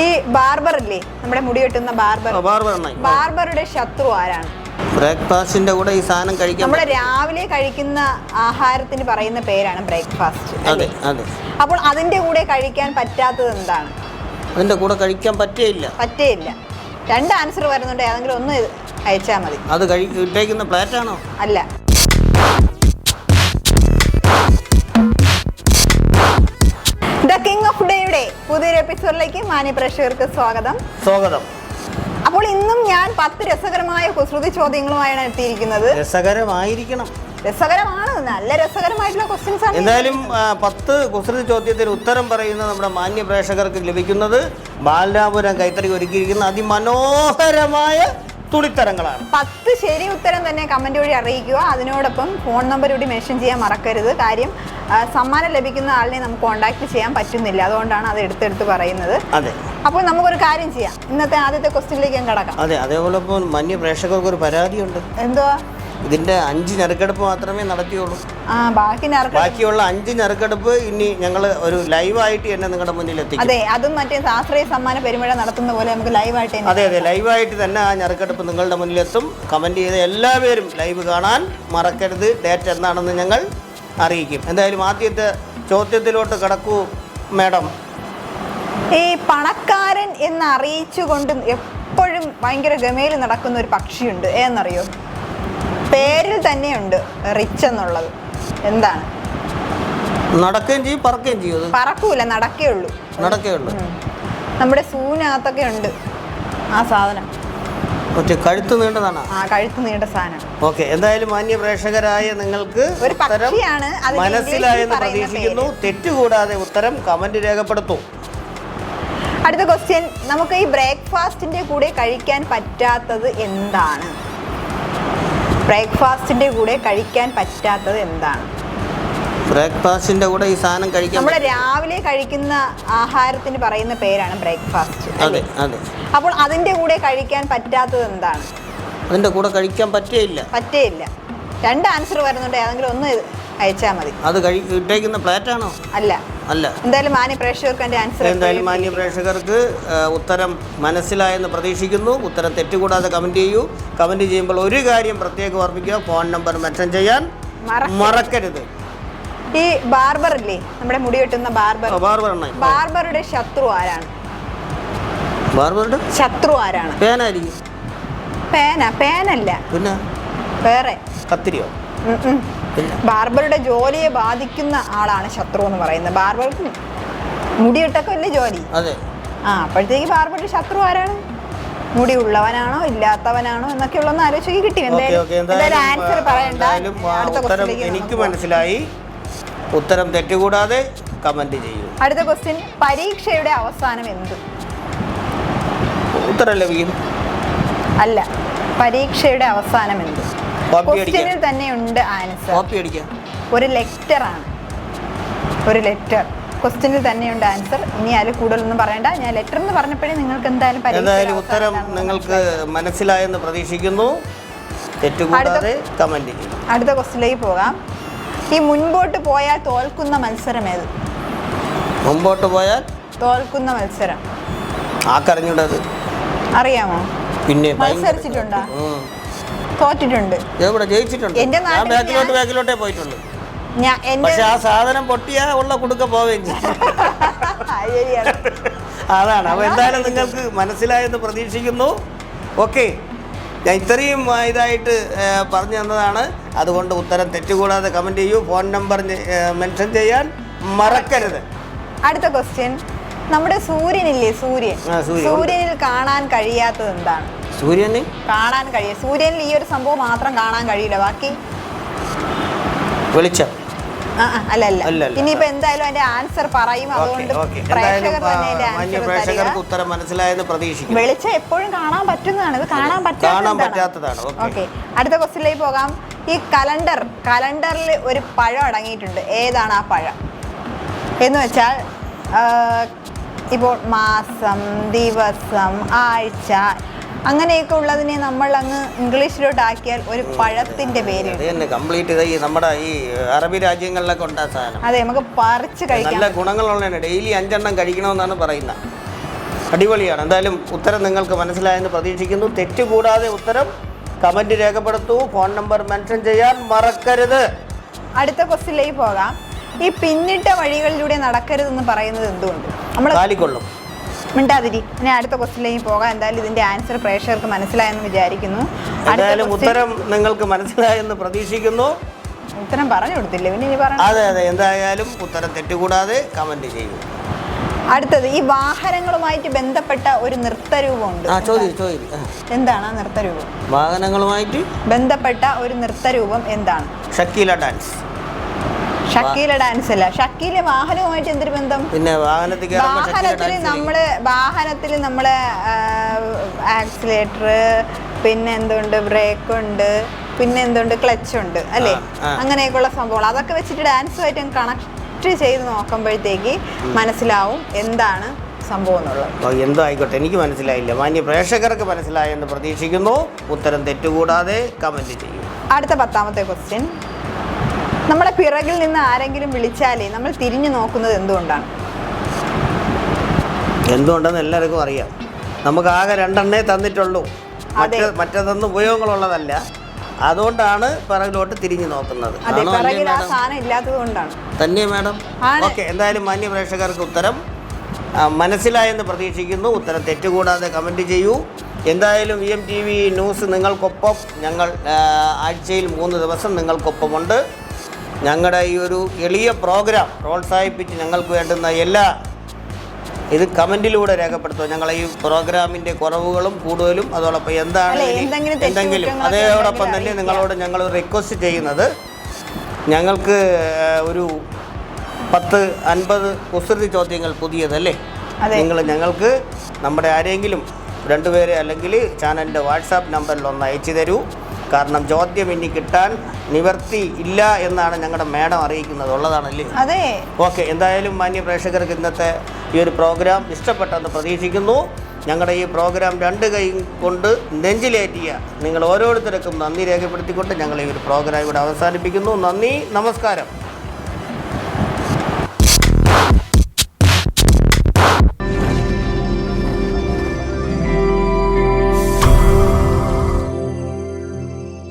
ഈ ബാർബർ ഇല്ലേ? നമ്മുടെ മുടി വെട്ടുന്ന ബാർബർ. ബാർബർ ബാർബറുടെ ശത്രു ആരാണ്? ബ്രേക്ക്ഫാസ്റ്റിന്റെ കൂടെ ഈ സാധനം കഴിക്കാൻ നമ്മൾ രാവിലെ കഴിക്കുന്ന ആഹാരത്തിന് പറയുന്ന പേരാണ് ബ്രേക്ക്ഫാസ്റ്റ് അതെ അതെ. അപ്പോൾ അതിന്റെ കൂടെ കഴിക്കാൻ പറ്റാത്തത് എന്താണ്? അതിന്റെ കൂടെ കഴിക്കാൻ പറ്റേയില്ല. പറ്റേയില്ല. രണ്ട് ആൻസർ വരുന്നുണ്ട്. ഏതെങ്കിലും ഒന്ന് അയച്ചാൽ മതി. അത് കഴിക്കുന്ന ഇട്ടേക്കുന്ന പ്ലേറ്റ് ആണോ? അല്ല. പുതിയൊരു എപ്പിസോഡിലേക്ക് മാന്യ പ്രേക്ഷകർക്ക് സ്വാഗതം. സ്വാഗതം. അപ്പോൾ ഇന്നും ഞാൻ പത്ത് രസകരമായ കുസൃതി ചോദ്യങ്ങളുമായാണ് എത്തിയിരിക്കുന്നത്. രസകരമായിരിക്കണം. രസകരമാണ്. നല്ല രസകരമായിട്ടുള്ള ക്വസ്റ്റ്യൻസ് ആണ്. എന്തായാലും പത്ത് കുസൃതി ചോദ്യത്തിന് ഉത്തരം പറയുന്ന നമ്മുടെ മാന്യ പ്രേക്ഷകർക്ക് ലഭിക്കുന്നത് ബാലരാപുരം കൈത്തറി ഒരുക്കിയിരിക്കുന്ന അതിമനോഹരമായ തുണിത്തരങ്ങളാണ് പത്ത് ശരി ഉത്തരം തന്നെ കമന്റ് വഴി അറിയിക്കുക. അതിനോടൊപ്പം ഫോൺ നമ്പർ കൂടി മെൻഷൻ ചെയ്യാൻ മറക്കരുത്. കാര്യം സമ്മാനം ലഭിക്കുന്ന ആളിനെ നമുക്ക് കോൺടാക്ട് ചെയ്യാൻ പറ്റുന്നില്ല. അതുകൊണ്ടാണ് അത് എടുത്തെടുത്ത് പറയുന്നത്. അതെ. അപ്പോൾ നമുക്കൊരു കാര്യം ചെയ്യാം. ഇന്നത്തെ ആദ്യത്തെ ക്വസ്റ്റ്യനിലേക്ക് ഞാൻ കടക്കാം. അതെ അതേപോലെ ഇപ്പോൾ മാന്യ പ്രേക്ഷകർക്ക് ഒരു പരാതിയുണ്ട്. എന്തുവാ? ഇതിന്റെ അഞ്ച് ഞെരുക്കെടുപ്പ് മാത്രമേ നടത്തിയുള്ളൂ. ആ ബാക്കി ബാക്കിയുള്ള അഞ്ച് ഞെരുക്കെടുപ്പ് ഇനി ഞങ്ങൾ ഒരു ലൈവായിട്ട് തന്നെ നിങ്ങളുടെ മുന്നിൽ എത്തിക്കും. അതെ അതും മറ്റേ ശാസ്ത്രീയ സമ്മാന പെരുമഴ നടത്തുന്ന പോലെ നമുക്ക് ലൈവായിട്ട് തന്നെ അതെ അതെ ലൈവായിട്ട് തന്നെ ആ ഞെരുക്കെടുപ്പ് നിങ്ങളുടെ മുന്നിൽ എത്തും. കമന്റ് ചെയ്ത എല്ലാവരും ലൈവ് കാണാൻ മറക്കരുത്. ഡേറ്റ് എന്താണെന്ന് ഞങ്ങൾ അറിയിക്കും. എന്തായാലും ആദ്യത്തെ ചോദ്യത്തിലോട്ട് കടക്കൂ മാഡം. ഈ പണക്കാരൻ എന്ന് അറിയിച്ചുകൊണ്ട് എപ്പോഴും ഭയങ്കര ഗമയിൽ നടക്കുന്ന ഒരു പക്ഷിയുണ്ട്. ഏന്നറിയോ പേരിൽ തന്നെയുണ്ട് റിച്ച് എന്നുള്ളത്. എന്താണ്? നടക്കുകയും ചെയ്യും പറക്കുകയും ചെയ്യും പറക്കൂല നടക്കേ ഉള്ളൂ. നടക്കുകയുള്ളൂ നമ്മുടെ സൂനകത്തൊക്കെ ഉണ്ട് ആ സാധനം. കഴുത്ത് നീണ്ടതാണ്. ആ കഴുത്ത് നീണ്ട സാധനം. ഓക്കെ എന്തായാലും മാന്യ പ്രേക്ഷകരായ നിങ്ങൾക്ക് ഒരു പക്ഷിയാണ് മനസ്സിലായെന്ന് പ്രതീക്ഷിക്കുന്നു. തെറ്റുകൂടാതെ ഉത്തരം കമന്റ് രേഖപ്പെടുത്തൂ. അടുത്ത ക്വസ്റ്റ്യൻ നമുക്ക് ഈ ബ്രേക്ക്ഫാസ്റ്റിന്റെ കൂടെ കഴിക്കാൻ പറ്റാത്തത് എന്താണ്? ബ്രേക്ക്ഫാസ്റ്റിന്റെ കൂടെ കഴിക്കാൻ പറ്റാത്തത് എന്താണ്? ബ്രേക്ക്ഫാസ്റ്റിന്റെ കൂടെ ഈ സാധനം കഴിക്കാൻ നമ്മൾ രാവിലെ കഴിക്കുന്ന ആഹാരത്തിന് പറയുന്ന പേരാണ് ബ്രേക്ക്ഫാസ്റ്റ് അതെ അതെ. അപ്പോൾ അതിന്റെ കൂടെ കഴിക്കാൻ പറ്റാത്തത് എന്താണ്? അതിന്റെ കൂടെ കഴിക്കാൻ പറ്റേയില്ല. പറ്റേയില്ല. രണ്ട് ആൻസർ വരുന്നുണ്ട്. ഏതെങ്കിലും ഒന്ന് അയച്ചാൽ മതി. അത് ഇട്ടേക്കുന്ന പ്ലേറ്റ് ആണോ? അല്ല. അല്ല. എന്തായാലും മാന്യ പ്രേക്ഷകർക്ക് എന്റെ ആൻസർ എന്തായാലും മാന്യ പ്രേക്ഷകർക്ക് ഉത്തരം മനസ്സിലായെന്ന് പ്രതീക്ഷിക്കുന്നു. ഉത്തരം തെറ്റുകൂടാതെ കമന്റ് ചെയ്യൂ. കമന്റ് ചെയ്യുമ്പോൾ ഒരു കാര്യം പ്രത്യേകം ഓർമ്മിക്കുക. ഫോൺ നമ്പർ മെൻഷൻ ചെയ്യാൻ മറക്കരുത്. ഈ ബാർബർ ഇല്ലേ? നമ്മുടെ മുടി വെട്ടുന്ന ബാർബർ ബാർബർ ബാർബറുടെ ശത്രു ആരാണ്? ബാർബറുടെ ശത്രു ആരാണ്? പേനായിരിക്കും. പേന? പേനല്ല. പിന്നെ? വേറെ? കത്തിരിയോ? ബാർബറുടെ ജോലിയെ ബാധിക്കുന്ന ആളാണ് ശത്രു എന്ന് പറയുന്നത്. ബാർബർക്ക് മുടിയിട്ടൊക്കെ അല്ലേ ജോലി. അതെ. ആ അപ്പോഴത്തേക്ക് ബാർബറുടെ ശത്രു ആരാണ്? മുടി ഉള്ളവനാണോ ഇല്ലാത്തവനാണോ എന്നൊക്കെ ഉള്ളൊന്ന് ആലോചിച്ച് കിട്ടി. എന്തായാലും ആൻസർ പറയണ്ട. എന്തായാലും അടുത്ത ക്വസ്റ്റിലേക്ക് എനിക്ക് മനസ്സിലായി. ഉത്തരം തെറ്റുകൂടാതെ കമന്റ് ചെയ്യൂ. അടുത്ത ക്വസ്റ്റ്യൻ പരീക്ഷയുടെ അവസാനം എന്ത്? ഉത്തരം ലഭിക്കും അല്ല പരീക്ഷയുടെ അവസാനം എന്ത്? ക്വസ്റ്റ്യനിൽ തന്നെ ഉണ്ട് ആൻസർ കോപ്പി അടിക്കാം. ഒരു ലെറ്റർ ആണ്. ഒരു ലെറ്റർ ക്വസ്റ്റ്യനിൽ തന്നെയുണ്ട് ആൻസർ ഇനി അതിൽ കൂടുതലൊന്നും പറയണ്ട. ഞാൻ ലെറ്റർ എന്ന് പറഞ്ഞപ്പോഴേ നിങ്ങൾക്ക് എന്തായാലും എന്തായാലും ഉത്തരം നിങ്ങൾക്ക് മനസ്സിലായെന്ന് പ്രതീക്ഷിക്കുന്നു. തെറ്റുകൂടാതെ കമന്റ് അടുത്ത ക്വസ്റ്റിലേക്ക് പോകാം. ഈ മുൻപോട്ട് പോയാൽ തോൽക്കുന്ന മത്സരം ഏത്? മുമ്പോട്ട് പോയാൽ തോൽക്കുന്ന മത്സരം. ആക്കറിഞ്ഞൂടത് അറിയാമോ? പിന്നെ മത്സരിച്ചിട്ടുണ്ടോ. തോറ്റിട്ടുണ്ട്. എവിടെ? ജയിച്ചിട്ടുണ്ട്. എന്റെ ഞാൻ നാട്ടിൽ ബാക്കിലോട്ട് ഞാൻ- ബാക്കിലോട്ടേ പോയിട്ടുള്ളൂ. ഞാൻ പക്ഷെ ആ സാധനം പൊട്ടിയാ ഉള്ള കുടുക്ക പോവുകയും ചെയ്യും. ശരിയാണ്. അതാണ്. അപ്പോൾ എന്തായാലും നിങ്ങൾക്ക് മനസ്സിലായെന്ന് പ്രതീക്ഷിക്കുന്നു. ഓക്കെ. ഞാൻ ഇത്രയും ആ, ഇതായിട്ട് പറഞ്ഞു തന്നതാണ്. അതുകൊണ്ട് ഉത്തരം തെറ്റുകൂടാതെ കമന്റ് ചെയ്യൂ. ഫോൺ നമ്പർ മെൻഷൻ ചെയ്യാൻ മറക്കരുത്. അടുത്ത ക്വസ്റ്റ്യൻ നമ്മുടെ സൂര്യനില്ലേ? സൂര്യൻ. ആ, സൂര്യൻ. സൂര്യനിൽ കാണാൻ കഴിയാത്തത് എന്താണ്? സൂര്യന്? കാണാൻ കഴിയും. സൂര്യനിൽ ഈ ഒരു സംഭവം മാത്രം കാണാൻ കഴിയില്ല. ബാക്കി വെളിച്ചം. അല്ല അല്ല. ഇനിയിപ്പോ എന്തായാലും അതിന്റെ ആൻസർ പറയും. അതുകൊണ്ട് പ്രേക്ഷകർക്ക് ഉത്തരം മനസ്സിലായെന്ന് പ്രതീക്ഷിക്കുന്നു. വെളിച്ചം എപ്പോഴും കാണാൻ പറ്റുന്നതാണ്. ഇത് കാണാൻ കാണാൻ പറ്റാത്തതാണ്. ഓക്കെ. അടുത്ത ക്വസ്റ്റിലേക്ക് പോകാം. ഈ കലണ്ടർ കലണ്ടറിൽ ഒരു പഴം അടങ്ങിയിട്ടുണ്ട്. ഏതാണ് ആ പഴം? എന്ന് വെച്ചാൽ ഇപ്പോൾ മാസം ദിവസം ആഴ്ച അങ്ങനെയൊക്കെ ഉള്ളതിനെ നമ്മൾ അങ്ങ് ഇംഗ്ലീഷിലോട്ട് ആക്കിയാൽ ഒരു പഴത്തിന്റെ പേര്. അത് തന്നെ കംപ്ലീറ്റ് ഇത് ഈ നമ്മുടെ ഈ അറബി രാജ്യങ്ങളിലൊക്കെ ഉണ്ടാ സാധനം. അതെ നമുക്ക് പറിച്ച് കഴിക്കാം. നല്ല ഗുണങ്ങളുള്ളതാണ് ഡെയിലി അഞ്ചെണ്ണം കഴിക്കണമെന്നാണ് പറയുന്നത്. അടിപൊളിയാണ്. എന്തായാലും ഉത്തരം നിങ്ങൾക്ക് മനസ്സിലായെന്ന് പ്രതീക്ഷിക്കുന്നു. തെറ്റ് കൂടാതെ ഉത്തരം കമന്റ് രേഖപ്പെടുത്തൂ. ഫോൺ നമ്പർ മെൻഷൻ ചെയ്യാൻ മറക്കരുത്. അടുത്ത ക്വസ്റ്റിലേക്ക് പോകാം. ഈ പിന്നിട്ട വഴികളിലൂടെ നടക്കരുതെന്ന് പറയുന്നത് എന്തുകൊണ്ട്? നമ്മൾ കാലിക്കൊള്ളും. മിണ്ടാതിരി. ഇനി അടുത്ത ക്വസ്റ്റിലേക്ക് പോകാം. എന്തായാലും ഇതിന്റെ ആൻസർ പ്രേക്ഷകർക്ക് മനസ്സിലായെന്ന് വിചാരിക്കുന്നു. എന്തായാലും ഉത്തരം നിങ്ങൾക്ക് മനസ്സിലായെന്ന് പ്രതീക്ഷിക്കുന്നു. ഉത്തരം പറഞ്ഞു കൊടുത്തില്ലേ? പിന്നെ ഇനി പറഞ്ഞു അതെ അതെ. എന്തായാലും ഉത്തരം തെറ്റുകൂടാതെ കമന്റ് ചെയ്യൂ. അടുത്തത് ഈ വാഹനങ്ങളുമായിട്ട് ബന്ധപ്പെട്ട ഒരു നൃത്തരൂപമുണ്ട്. എന്താണ് ആ നൃത്തരൂപം? വാഹനങ്ങളുമായിട്ട് ബന്ധപ്പെട്ട ഒരു നൃത്തരൂപം എന്താണ്? ഷക്കീല ഡാൻസ്. ഷക്കീല ഡാൻസ് അല്ല. ഷക്കീല വാഹനവുമായിട്ട് എന്തൊരു ബന്ധം പിന്നെ വാഹനത്തിൽ നമ്മൾ വാഹനത്തിൽ നമ്മൾ ആക്സിലേറ്റർ പിന്നെ എന്തുണ്ട് ബ്രേക്ക് ഉണ്ട് പിന്നെ എന്തുണ്ട് ക്ലച്ച് ഉണ്ട് അല്ലേ. അങ്ങനെയൊക്കെയുള്ള സംഭവങ്ങൾ. അതൊക്കെ വെച്ചിട്ട് ഡാൻസുമായിട്ട് കണക്ട് ചെയ്ത് നോക്കുമ്പോഴത്തേക്ക് മനസ്സിലാവും എന്താണ് സംഭവം എന്നുള്ളത്. എന്തോ ആയിക്കോട്ടെ എനിക്ക് മനസ്സിലായില്ല. മാന്യ പ്രേക്ഷകർക്ക് മനസ്സിലായെന്ന് പ്രതീക്ഷിക്കുന്നു. ഉത്തരം തെറ്റുകൂടാതെ കമന്റ് ചെയ്യും. അടുത്ത പത്താമത്തെ ക്വസ്റ്റ്യൻ നമ്മുടെ പിറകിൽ നിന്ന് ആരെങ്കിലും വിളിച്ചാലേ നമ്മൾ തിരിഞ്ഞു നോക്കുന്നത് എന്തുകൊണ്ടാണ്? എന്തുകൊണ്ടെന്ന് എല്ലാവർക്കും അറിയാം. നമുക്ക് ആകെ രണ്ടെണ്ണേ തന്നിട്ടുള്ളൂ. മറ്റ്. മറ്റതൊന്നും ഉപയോഗങ്ങളുള്ളതല്ല. അതുകൊണ്ടാണ് പിറകിലോട്ട് തിരിഞ്ഞു നോക്കുന്നത്. തന്നെ മാഡം. ഓക്കെ എന്തായാലും മാന്യ പ്രേക്ഷകർക്ക് ഉത്തരം മനസ്സിലായെന്ന് പ്രതീക്ഷിക്കുന്നു. ഉത്തരം തെറ്റുകൂടാതെ കമന്റ് ചെയ്യൂ. എന്തായാലും V M T V news നിങ്ങൾക്കൊപ്പം ഞങ്ങൾ ആഴ്ചയിൽ മൂന്ന് ദിവസം നിങ്ങൾക്കൊപ്പമുണ്ട്. ഞങ്ങളുടെ ഈ ഒരു എളിയ പ്രോഗ്രാം പ്രോത്സാഹിപ്പിച്ച് ഞങ്ങൾക്ക് വേണ്ടുന്ന എല്ലാ ഇത് കമന്റിലൂടെ രേഖപ്പെടുത്തുക. ഞങ്ങൾ ഈ പ്രോഗ്രാമിന്റെ കുറവുകളും കൂടുതലും അതോടൊപ്പം എന്താണ് എന്തെങ്കിലും അതേടൊപ്പം തന്നെ നിങ്ങളോട് ഞങ്ങൾ റിക്വസ്റ്റ് ചെയ്യുന്നത് ഞങ്ങൾക്ക് ഒരു പത്ത് അൻപത് കുസൃതി ചോദ്യങ്ങൾ പുതിയതല്ലേ. നിങ്ങൾ ഞങ്ങൾക്ക് നമ്മുടെ ആരെങ്കിലും രണ്ടുപേരെ അല്ലെങ്കിൽ ചാനലിന്റെ വാട്സാപ്പ് നമ്പറിൽ ഒന്ന് അയച്ചു തരൂ. കാരണം ചോദ്യം ഇനി കിട്ടാൻ നിവർത്തി ഇല്ല എന്നാണ് ഞങ്ങളുടെ മേഡം അറിയിക്കുന്നത്. ഉള്ളതാണല്ലേ? അതെ. ഓക്കെ എന്തായാലും മാന്യ പ്രേക്ഷകർക്ക് ഇന്നത്തെ ഈ ഒരു പ്രോഗ്രാം ഇഷ്ടപ്പെട്ടെന്ന് പ്രതീക്ഷിക്കുന്നു. ഞങ്ങളുടെ ഈ പ്രോഗ്രാം രണ്ട് കൈ കൊണ്ട് നെഞ്ചിലേറ്റിയ നിങ്ങൾ ഓരോരുത്തർക്കും നന്ദി രേഖപ്പെടുത്തിക്കൊണ്ട് ഞങ്ങൾ ഈ ഒരു പ്രോഗ്രാം ഇവിടെ അവസാനിപ്പിക്കുന്നു. നന്ദി നമസ്കാരം.